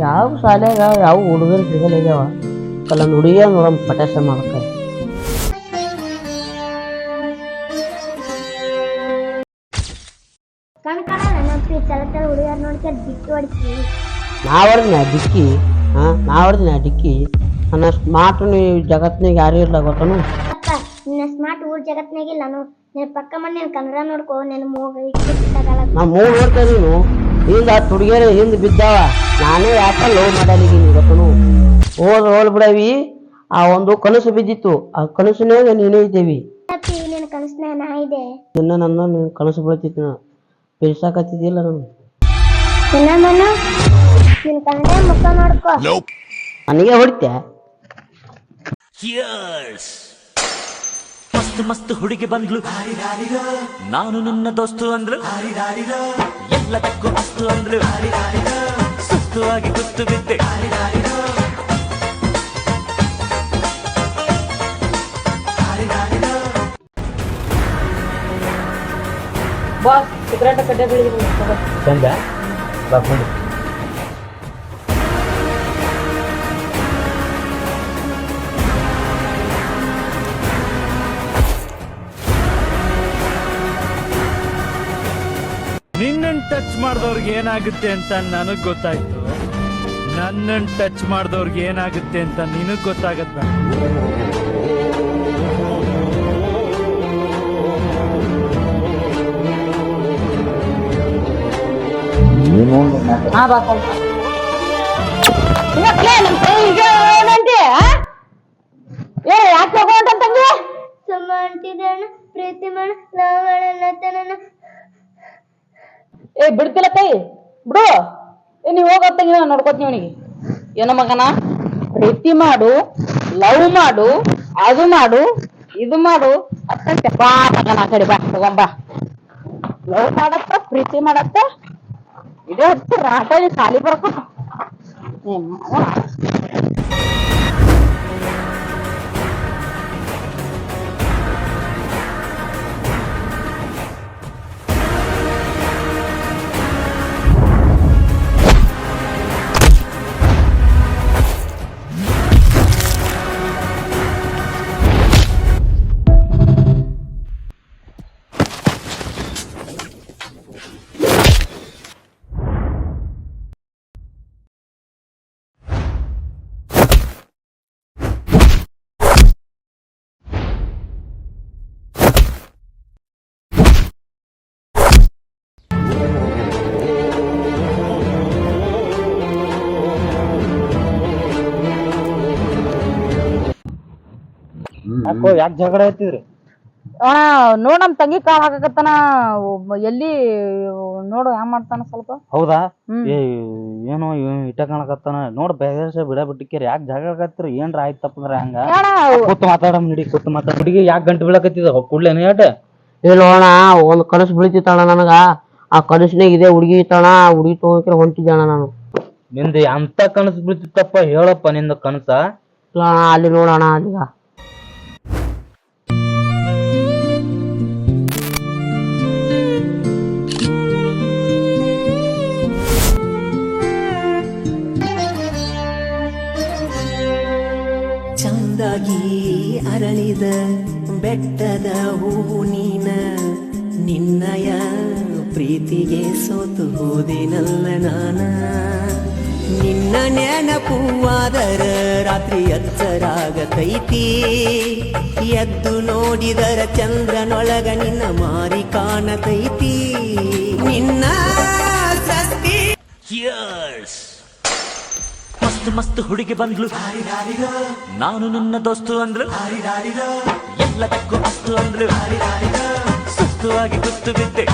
ಯಾವ ಶಾಲೆಗ ಯಾವ ಹುಡುಗರು ಸಿಗಲಾಗ್ಯಾವ ಕಲನ್ ಹುಡುಗಿಯ ನೋಡಮ್ ಪಟಾಸ ಮಾಡಕ ನಾ ಹೊಡೆದಿನ ಡಿಕ್ಕಿ ಹಾ ನಾ ಹೊಡೆದಿನ ಡಿಕ್ಕಿ ನನ್ನ ಸ್ಮಾರ್ಟ್ ಜಗತ್ನಾಗ ಯಾರು ಇರ್ಲ ಗೊತ್ತನು? ನಿನ್ನ ಸ್ಮಾರ್ಟ್ ಊರ್ ಜಗತ್ನಾಗಿಲ್ಲ ನಾನು ನಿನ್ನ ಪಕ್ಕ ಮನೆ ಕನ್ನಡ ನೋಡ್ಕೋ ನಿನ್ನ ಮೂಗ ಇಟ್ಟಾಗಲ್ಲ ನಾ ಮೂಗ ನೋಡ್ತೇನೆ ನೀನು ಹಿಂದ ತುಡುಗೇರಿ ಹಿಂದೆ ಹಿಂದ್ ಬಿದ್ದಾವ. ನಾನೇ ಯಾಕೆ ಲವ್ ಮಾಡಲಿದ್ದೀನಿ ಗೊತ್ತನು ಹೋದ್ ಹೋಲ್ ಬಿಡವಿ. ಆ ಒಂದು ಕನಸು ಬಿದ್ದಿತ್ತು. ಆ ಕನಸಿನಾಗ ನೀನೇ ಇದ್ದೇವಿ. ನಿನ್ನ ಕನಸ್ನ ನಾ ಇದೆ. ನಿನ್ನ ನನ್ನ ನೀನು ಕನಸು ಬೀಳ್ತಿತ್ತು ನಾ. ಬಿಡ್ಸಾಕತ್ತಿದ್ದಿಲ್ಲ ನಾನು. ನಿನ್ನ ಮನ. ನಿನ್ನ ಕನ್ನಡ ಮುಖ ನೋಡ್ಕೋ. ನನಗೆ ಹೊಡಿತೆ! ಮಸ್ತ್ ಮಸ್ತ್ ಹುಡುಗಿ ಬಂದ್ಲು. ನಾನು ನಿನ್ನ ದೋಸ್ತು ಅಂದ್ಲು. ಎಲ್ಲದಕ್ಕೂ ಅಸ್ತು ಅಂದ್ಲು ಸುಸ್ತು ಆಗಿ ಗುತ್ತು ಬಿದ್ದೆ. ಬಾಸ್ ಸಿಗರೇಟ್ ಕಡ್ಡೆ ಬೆಳಿಗ್ಗೆ ಚಂದ ಬರ್ಕೊಂಡು ಟಚ್ ಮಾಡಿದವ್ರಿಗೆ ಏನಾಗುತ್ತೆ ಅಂತ ನನಗ್ ಗೊತ್ತಾಯ್ತು. ನನ್ನನ್ನು ಟಚ್ ಮಾಡಿದವ್ರಿಗೆ ಏನಾಗುತ್ತೆ ಅಂತ ನಿನಗ್ ಗೊತ್ತಾಗತ್ ಬೇಡ. ಹಾ ಬಾಸ್ ಏ, ಬಿಡ್ತಿಲ್ಲ ಕೈ. ಬಿಡು. ಏ ನೀವು ಹೋಗತ್ತಂಗ ನೋಡ್ಕೋತೀನಿ ಅವನಿಗೆ. ಏನೋ ಮಗನ? ಪ್ರೀತಿ ಮಾಡು, ಲವ್ ಮಾಡು, ಅದು ಮಾಡು, ಇದು ಮಾಡು. ಅತ್ತಂತೆ ಬಾ ಮಗನ ಆ ಕಡೆ ಬಾ ತಗೊಂಬ ಲವ್ ಮಾಡತ್ತ, ಪ್ರೀತಿ ಮಾಡತ್ತ? ಇದೇ ಹೊತ್ತು ರಾಟಲ್ಲಿ ಖಾಲಿ ಬರ್ಕೊ ಯಾಕೋ ಯಾಕೆ ಜಗಳ ಐತಿದ್ರಿ ಆ ನೋಡ್ ನಮ್ ತಂಗಿ ಕಾಲ್ ಹಾಕಕತ್ತಾನ ಒಬ್ಬ ಎಲ್ಲಿ ನೋಡು ಹ್ಯಾಂಗ ಮಾಡ್ತಾನ ಸ್ವಲ್ಪ. ಹೌದಾ? ಹ್ಮ್. ಏ ಏನೋ ಇವ್ ಇಟ್ಟ ಕಾಣಕತ್ತಾನ. ನೋಡ್ ಬೇಗ ಬಿಡ ಬಿಟ್ಟಿಕೇರಿ ಯಾಕೆ ಜಗಳ ಏನ್ರ ಏನ್ರ ಆಯ್ತಪ್ಪಂದ್ರ ಹಂಗ? ಅಣ್ಣ ಕೂತ್ ಮಾತಾಡಮ್ ನಡಿ ಕೂತ್ ಮಾತಾಡ ಹುಡುಗಿ ಯಾಕೆ ಗಂಟು ಬೀಳಕತ್ತಿದ ಕೂಡ್ಲೇನು ಏಟ ಇಲ್ಲೋಣ ಒಂದ್ ಕನಸು ಬೀಳ್ತಿತ್ತಣ್ಣ ನನಗ. ಆ ಕನಸಿನಾಗ ಇದೆ ಹುಡುಗಿ ಇತ್ತಣ್ಣ. ಆ ಹುಡುಗಿ ತಗೋಕೆ ಹೊಂಟಿದ್ದಣ ನಾನು. ನಿಂದ ಎಂತ ಕನಸು ಬೀಳ್ತಿತ್ತಪ್ಪ? ಹೇಳಪ್ಪ ನಿಂದ ಕನಸ. ಇಲ್ಲ ಅಣ್ಣ ಅಲ್ಲಿ ನೋಡೋಣ ಅಲ್ಲಿಗ ಚಂದಾಗಿ ಅರಳಿದ ಬೆಟ್ಟದ ಹೂವು ನೀನ, ನಿನ್ನಯ ಪ್ರೀತಿಗೆ ಸೋತು ಹೋದಿನಲ್ಲ ನಾನ. ನಿನ್ನ ನೆನಪುವಾದರ ರಾತ್ರಿ ಎಚ್ಚರಾಗತೈತಿ ಎದ್ದು ನೋಡಿದರ ಚಂದ್ರನೊಳಗ ನಿನ್ನ ಮಾರಿ ಕಾಣತೈತಿ. ನಿನ್ನ ಮಸ್ತ್ ಮಸ್ತ್ ಹುಡುಗಿ ಬಂದ್ಲು. ನಾನು ನಿನ್ನ ದೋಸ್ತು ಅಂದ್ಲು. ಎಲ್ಲದಕ್ಕೂ ಮಸ್ತು ಅಂದ್ಲು. ಸುಸ್ತುವಾಗಿ ಕುತ್ತು ಬಿದ್ದೆ.